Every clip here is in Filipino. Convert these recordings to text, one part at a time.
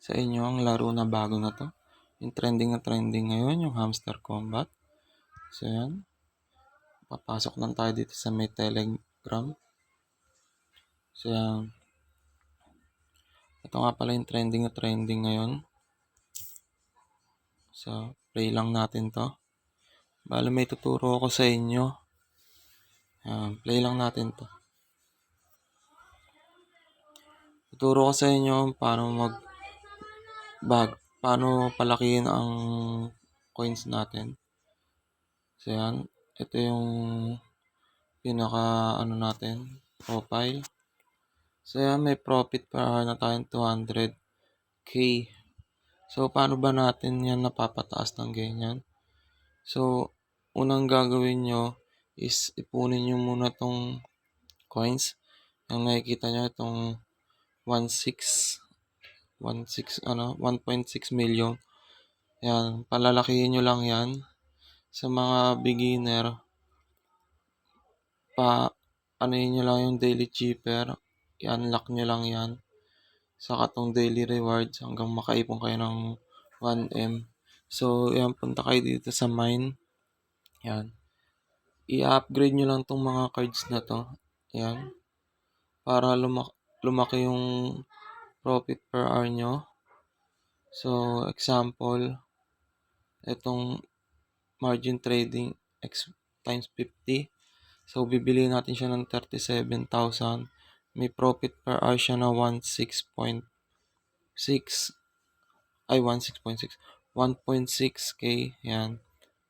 sa inyo ang laro na bago na to. Yung trending na trending ngayon, yung Hamster Combat. So, yan. Papasok lang tayo dito sa may Telegram. So, yan. Ito nga pala yung trending na trending ngayon. So, play lang natin to. Bale, may tuturo ako sa inyo. Yan, play lang natin to. Tuturo ko sa inyo paano mag bag, paano palakihin ang coins natin. So yan, ito yung pinaka ano natin, profile. So yan, may profit per na tayong 200k. So paano ba natin yan napapataas ng ganyan? So, unang gagawin nyo is ipunin nyo muna tong coins. Yung nakikita nyo itong 1.6 1.6 ano 1.6 million. Yan, palalakihin nyo lang yan. Sa mga beginner, pa ano nyo lang yung daily cheaper. I-unlock nyo lang yan. Saka tong daily rewards hanggang makaipon kayo ng 1M. So, yan, punta kayo dito sa mine. Yan. I-upgrade nyo lang tong mga cards na to. Yan. Para lumak lumaki yung profit per hour nyo. So, example, itong margin trading X times 50. So, bibili natin siya ng 37,000. May profit per hour siya na 16.6. Ay, 16.6. 1.6k. Yan.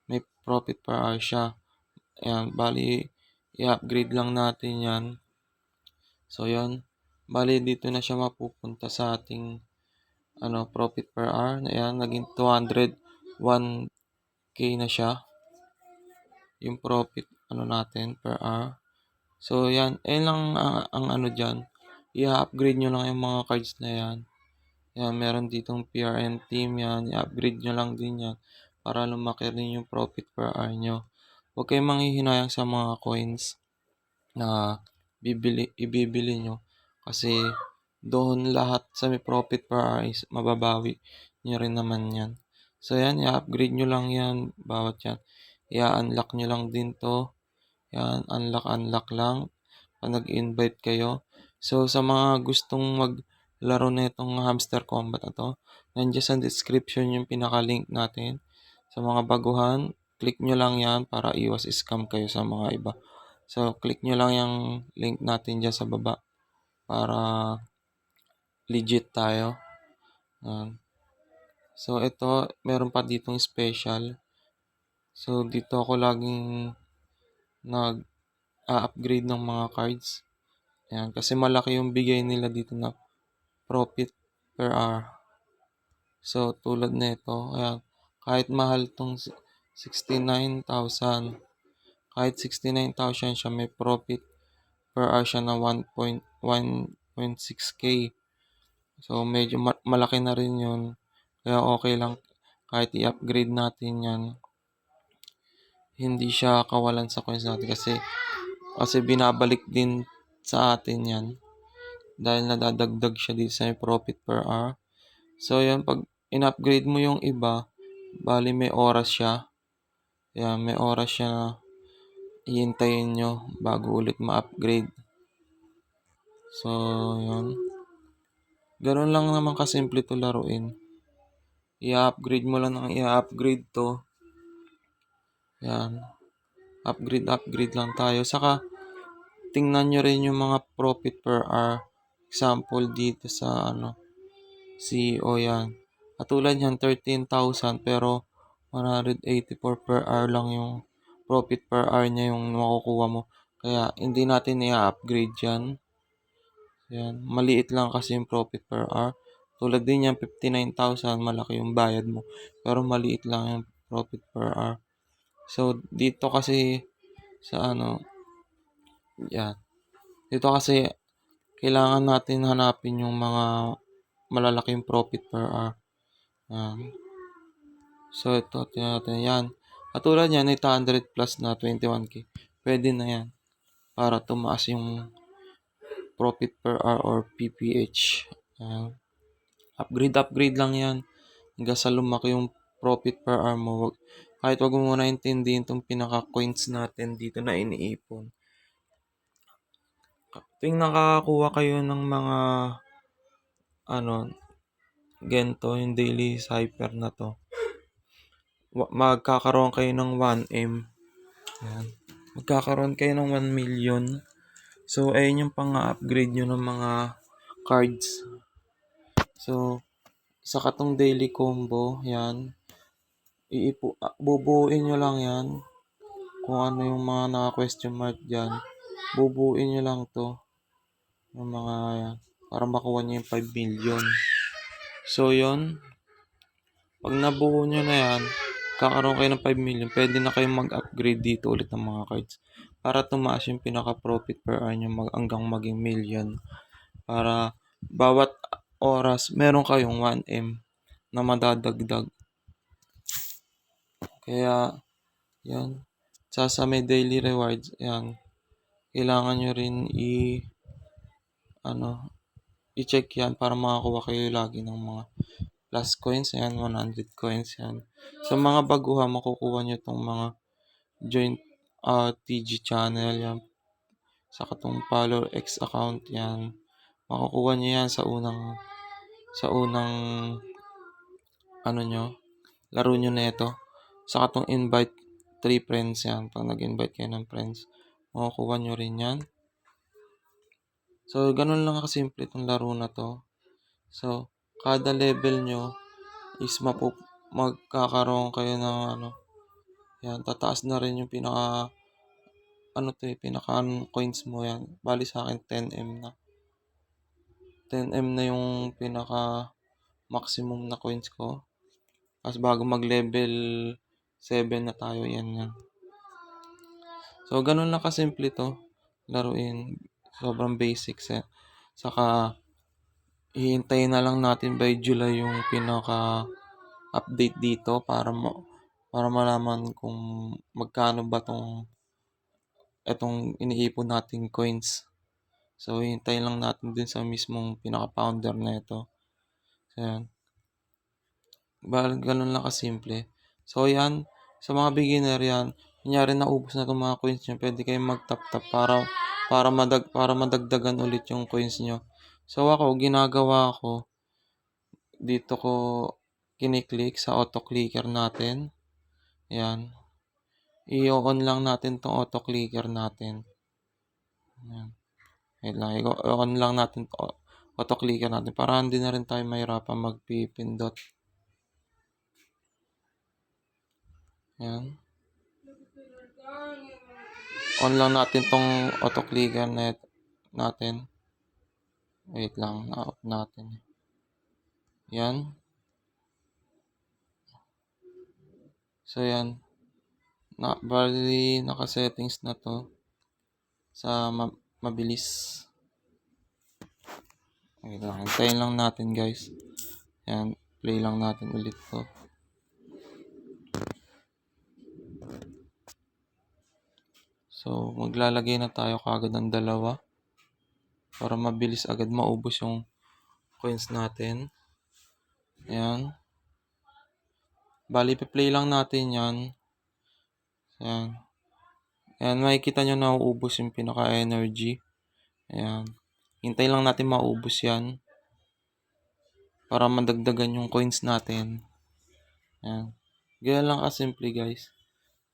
May profit per hour siya. Yan. Bali, i-upgrade lang natin yan. So, yan. Bali, dito na siya mapupunta sa ating ano, profit per hour. Ayan, naging 201k na siya. Yung profit ano natin per hour. So, yan. Ayan lang ang, ang ano dyan. I-upgrade nyo lang yung mga cards na yan. Yan, meron ditong PRN team yan. I-upgrade nyo lang din yan para lumaki rin yung profit per hour nyo. Huwag kayong manghihinayang sa mga coins na bibili, ibibili nyo. Kasi doon lahat sa may profit is mababawi nyo rin naman yan. So yan, i-upgrade nyo lang yan, bawat yan. I-unlock nyo lang din to. Yan, unlock, unlock lang. Pag nag-invite kayo. So sa mga gustong maglaro na itong hamster combat na to, nandiyan sa description yung pinaka-link natin. Sa mga baguhan, click nyo lang yan para iwas scam kayo sa mga iba. So, click nyo lang yung link natin dyan sa baba para legit tayo. Yan. So, ito, meron pa ditong special. So, dito ako laging nag-upgrade ng mga cards. Yan, kasi malaki yung bigay nila dito na profit per hour. So, tulad nito, ayan, kahit mahal tong 69,000, kahit 69,000 siya, may profit per hour siya na 1.1.6k. So, medyo ma- malaki na rin yun. Kaya okay lang kahit i-upgrade natin yan. Hindi siya kawalan sa coins natin kasi kasi binabalik din sa atin yan. Dahil nadadagdag siya dito sa profit per hour. So, yan, pag in-upgrade mo yung iba, bali may oras siya. Yan, may oras siya na hihintayin nyo bago ulit ma-upgrade. So, yun. Ganun lang naman kasimple to laruin. I-upgrade mo lang ng i-upgrade to. Yan. Upgrade, upgrade lang tayo. Saka, tingnan nyo rin yung mga profit per hour. Example dito sa ano, CEO yan. Katulad yan, 13,000 pero 184 per hour lang yung profit per hour niya yung makukuha mo. Kaya hindi natin i-upgrade yan. Yan. Maliit lang kasi yung profit per hour. Tulad din yan, 59,000, malaki yung bayad mo. Pero maliit lang yung profit per hour. So, dito kasi sa ano, yan. Dito kasi kailangan natin hanapin yung mga malalaking profit per hour. Yan. So, ito, tingnan natin. Yan. Katulad yan, 800 plus na 21k. Pwede na yan. Para tumaas yung profit per hour or PPH. Yan. upgrade upgrade lang yan hanggang sa lumaki yung profit per hour mo. Wag, kahit wag mo muna intindihin itong pinaka-coins natin dito na iniipon. Tuwing nakakakuha kayo ng mga ano, gento, yung daily cipher na to, magkakaroon kayo ng 1M. Yan. Magkakaroon kayo ng 1 million. So, ayun yung pang-upgrade nyo ng mga cards. So, sa katong daily combo, yan. Iipo, bubuuin nyo lang yan. Kung ano yung mga naka-question mark dyan. Bubuuin nyo lang to. Yung mga yan. Para makuha nyo yung 5 million. So, yun. Pag nabuo nyo na yan, kakaroon kayo ng 5 million, pwede na kayong mag-upgrade dito ulit ng mga cards. Para tumaas yung pinaka-profit per hour nyo mag, hanggang maging million. Para bawat oras, meron kayong 1M na madadagdag. Kaya, yan. Sa, sa may daily rewards, yan. Kailangan nyo rin i, ano, i-check yan para makakuha kayo lagi ng mga plus coins, yan, 100 coins, yan. Sa mga baguhan, makukuha nyo itong mga joint uh, TG channel, yan. Sa katong follow X account, yan. Makukuha nyo yan sa unang, sa unang, ano nyo, laro nyo na ito. Sa katong invite 3 friends, yan. Pag nag-invite kayo ng friends, makukuha nyo rin yan. So, ganun lang kasimple itong laro na to. So, kada level nyo is mapu magkakaroon kayo ng ano, yan, tataas na rin yung pinaka, ano to eh, pinaka ano, coins mo yan. Bali sa akin, 10M na. 10M na yung pinaka maximum na coins ko. Tapos bago mag-level 7 na tayo, yan yan. So, ganun lang kasimple to. Laruin. Sobrang basics eh. Saka, hihintayin na lang natin by July yung pinaka update dito para mo para malaman kung magkano ba tong etong iniipon nating coins. So, hintayin lang natin din sa mismong pinaka-founder na ito. So, yan. Bal, ganun lang kasimple. So, yan. Sa mga beginner yan, kunyari naubos na itong mga coins nyo, pwede kayong mag-tap-tap para, para, madag, para madagdagan ulit yung coins nyo. So, ako, ginagawa ko, dito ko kiniklik sa auto-clicker natin. Yan. I-on lang natin tong auto-clicker natin. Yan. Wait lang, i-on lang natin to auto-clicker natin para hindi na rin tayo mahirapan magpipindot. Yan. On lang natin tong auto-clicker natin. Wait lang, na-off natin. Yan. So, yan. Na, bali, naka-settings na to sa ma- mabilis. Wait lang, hintayin lang natin guys. Yan, play lang natin ulit to. So, maglalagay na tayo kagad ng dalawa para mabilis agad maubos yung coins natin. Ayan. Bali, play lang natin yan. Ayan. Ayan, makikita nyo na uubos yung pinaka-energy. Ayan. Hintay lang natin maubos yan. Para madagdagan yung coins natin. Ayan. Ganyan lang kasimple guys.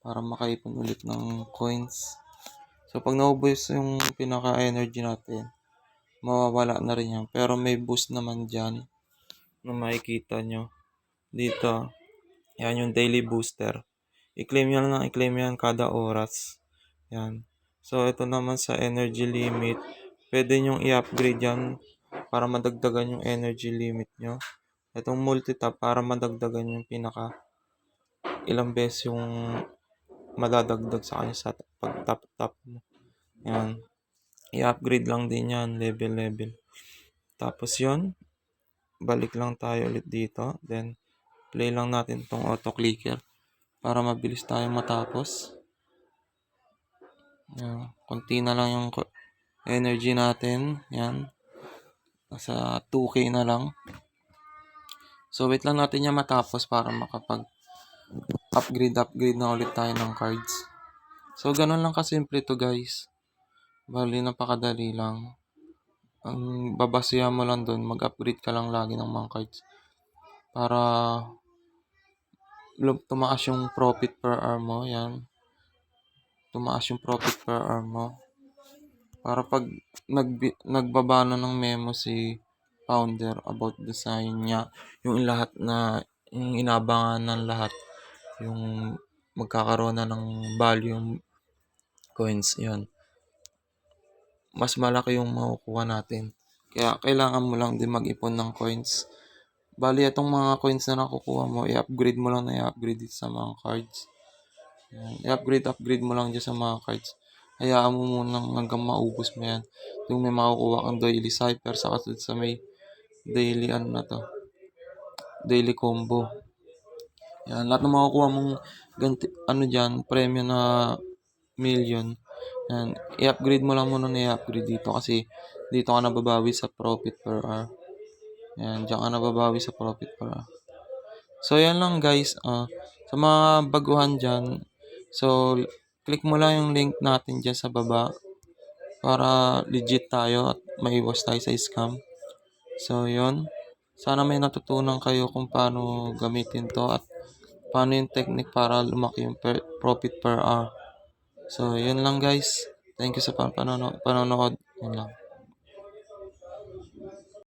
Para makaipon ulit ng coins. So, pag naubos yung pinaka-energy natin, mawawala na rin yan. Pero may boost naman dyan na makikita nyo. Dito, yan yung daily booster. I-claim yan lang, i-claim yan kada oras. Yan. So, ito naman sa energy limit. Pwede nyong i-upgrade yan para madagdagan yung energy limit nyo. Itong multi-tap para madagdagan yung pinaka ilang beses yung madadagdag sa kanya sa pag-tap-tap mo. Yan. I-upgrade lang din yan, level-level. Tapos yon balik lang tayo ulit dito. Then, play lang natin tong auto-clicker para mabilis tayong matapos. Yan. Kunti na lang yung energy natin. Yan. Nasa 2K na lang. So, wait lang natin yan matapos para makapag upgrade, upgrade na ulit tayo ng cards. So, ganun lang kasimple to guys. Bali, napakadali lang. Ang babasihan mo lang doon, mag-upgrade ka lang lagi ng mga cards. Para tumaas yung profit per hour mo. Yan. Tumaas yung profit per hour mo. Para pag nagbi- nagbaba na ng memo si founder about design niya, yung lahat na, yung inabangan ng lahat, yung magkakaroon na ng value yung coins, yun. Mas malaki yung makukuha natin. Kaya kailangan mo lang din mag-ipon ng coins. Bali, itong mga coins na nakukuha mo, i-upgrade mo lang na i-upgrade sa mga cards. I-upgrade, upgrade mo lang dyan sa mga cards. Hayaan mo muna hanggang maubos mo yan. Yung may makukuha kang daily cipher sa kasunod sa may daily ano na to. Daily combo. Yan. Lahat ng makukuha mong ganti, ano dyan, premyo na million. Yan. I-upgrade mo lang muna na i-upgrade dito kasi dito ka nababawi sa profit per hour. Yan. Diyan ka nababawi sa profit per hour. So, yan lang guys. Ah, sa mga baguhan dyan, so, click mo lang yung link natin dyan sa baba para legit tayo at maiwas tayo sa scam. So, yun. Sana may natutunan kayo kung paano gamitin to at paano yung technique para lumaki yung per- profit per hour. So, yun lang guys. Thank you sa pan- panono- panonood. Yun lang.